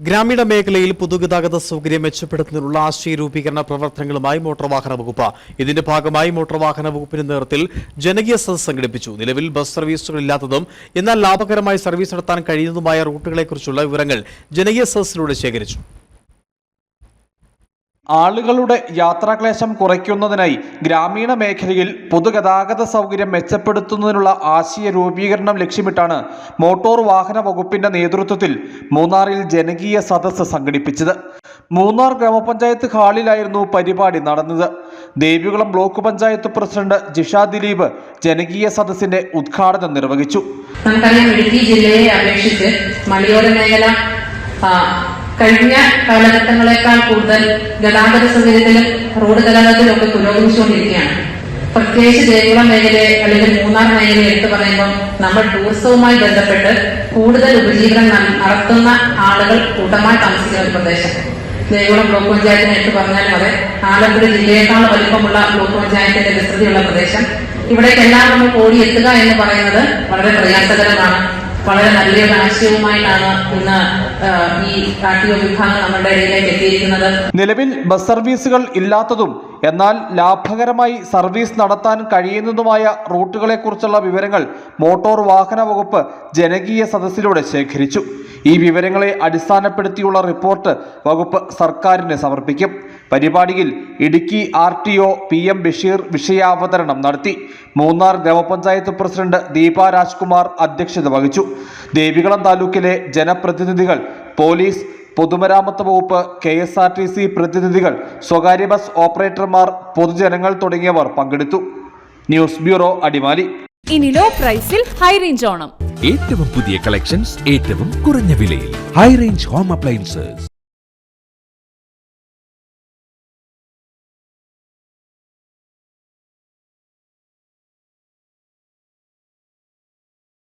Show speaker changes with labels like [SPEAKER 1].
[SPEAKER 1] ഗ്രാമീണ മേഖലയിൽ പൊതുഗതാഗത സൗകര്യം മെച്ചപ്പെടുത്തുന്നതിനുള്ള ആശയ രൂപീകരണ പ്രവർത്തനങ്ങളുമായി മോട്ടോർ വാഹന വകുപ്പ്. ഇതിന്റെ ഭാഗമായി മോട്ടോർ വാഹന വകുപ്പിന്റെ നേതൃത്വത്തിൽ ജനകീയ സദസ് സംഘടിപ്പിച്ചു. നിലവിൽ ബസ് സർവീസുകളില്ലാത്തതും എന്നാൽ ലാഭകരമായി സർവീസ് നടത്താൻ കഴിയുന്നതുമായ റൂട്ടുകളെക്കുറിച്ചുള്ള വിവരങ്ങൾ ജനകീയ സദസ്സിലൂടെ ശേഖരിച്ചു.
[SPEAKER 2] ആളുകളുടെ യാത്രാക്ലേശം കുറയ്ക്കുന്നതിനായി ഗ്രാമീണ മേഖലയിൽ പൊതുഗതാഗത സൗകര്യം മെച്ചപ്പെടുത്തുന്നതിനുള്ള ആശയ രൂപീകരണം ലക്ഷ്യമിട്ടാണ് മോട്ടോർ വാഹന വകുപ്പിന്റെ നേതൃത്വത്തിൽ മൂന്നാറിൽ ജനകീയ സദസ്സ് സംഘടിപ്പിച്ചത്. മൂന്നാർ ഗ്രാമപഞ്ചായത്ത് ഹാളിലായിരുന്നു പരിപാടി നടന്നത്. ദേവികുളം ബ്ലോക്ക് പഞ്ചായത്ത് പ്രസിഡന്റ് ജിഷ ദിലീപ് ജനകീയ സദസ്സിന്റെ ഉദ്ഘാടനം നിർവഹിച്ചു.
[SPEAKER 3] ജില്ലയെ മലയോര മേഖല കഴിഞ്ഞ കാലഘട്ടങ്ങളെക്കാൾ കൂടുതൽ ഗതാഗത സൗകര്യത്തിലും റോഡ് ഗതാഗതത്തിലും ഒക്കെ പുരോഗമിച്ചുകൊണ്ടിരിക്കുകയാണ്. പ്രത്യേകിച്ച് ദേവികുളം മേഖലയെ അല്ലെങ്കിൽ മൂന്നാർ മേഖലയെ എടുത്തു പറയുമ്പോൾ നമ്മൾ ടൂറിസവുമായി ബന്ധപ്പെട്ട് കൂടുതൽ ഉപജീവനം നടത്തുന്ന ആളുകൾ കൂട്ടമായി താമസിക്കുന്ന ഒരു പ്രദേശം. ദേവികുളം ബ്ലോക്ക് പഞ്ചായത്തിനെ എടുത്തു പറഞ്ഞാൽ അതെ. ആലപ്പുഴ ജില്ലയേക്കാൾ വലിപ്പമുള്ള ബ്ലോക്ക് പഞ്ചായത്തിന്റെ വിസ്തൃതിയുള്ള പ്രദേശം. ഇവിടേക്കെല്ലാം നമ്മൾ എത്തുക എന്ന് പറയുന്നത് വളരെ പ്രയാസകരമാണ്. വളരെ നല്ലൊരു ആശയവുമായിട്ടാണ് ഇന്ന് ഈ കാർഷിക വിഭാഗം നമ്മുടെ ഇടയിലേക്ക് എത്തിയിരിക്കുന്നത്.
[SPEAKER 2] നിലവിൽ ബസ് സർവീസുകൾ ഇല്ലാത്തതും എന്നാൽ ലാഭകരമായി സർവീസ് നടത്താൻ കഴിയുന്നതുമായ റൂട്ടുകളെക്കുറിച്ചുള്ള വിവരങ്ങൾ മോട്ടോർ വാഹന വകുപ്പ് ജനകീയ സദസ്സിലൂടെ ശേഖരിച്ചു. ഈ വിവരങ്ങളെ അടിസ്ഥാനപ്പെടുത്തിയുള്ള റിപ്പോർട്ട് വകുപ്പ് സർക്കാരിന് സമർപ്പിക്കും. പരിപാടിയിൽ Idukki R T O P M Basheer വിഷയാവതരണം നടത്തി. മൂന്നാർ ഗ്രാമപഞ്ചായത്ത് പ്രസിഡന്റ് ദീപ രാജ്കുമാർ അധ്യക്ഷത വഹിച്ചു. ദേവികുളം താലൂക്കിലെ ജനപ്രതിനിധികൾ പോലീസ് പൊതുമരാമത്ത് വകുപ്പ് K S R T C പ്രതിനിധികൾ സ്വകാര്യ ബസ് ഓപ്പറേറ്റർമാർ പൊതുജനങ്ങൾ തുടങ്ങിയവർ പങ്കെടുത്തു. News bureau Adimali.
[SPEAKER 4] ഇനി ലോ പ്രൈസിൽ ഹൈ റേഞ്ച് ഓണം.
[SPEAKER 5] ഏറ്റവും പുതിയ കളക്ഷൻസ് ഏറ്റവും കുറഞ്ഞ വിലയിൽ. High range home appliances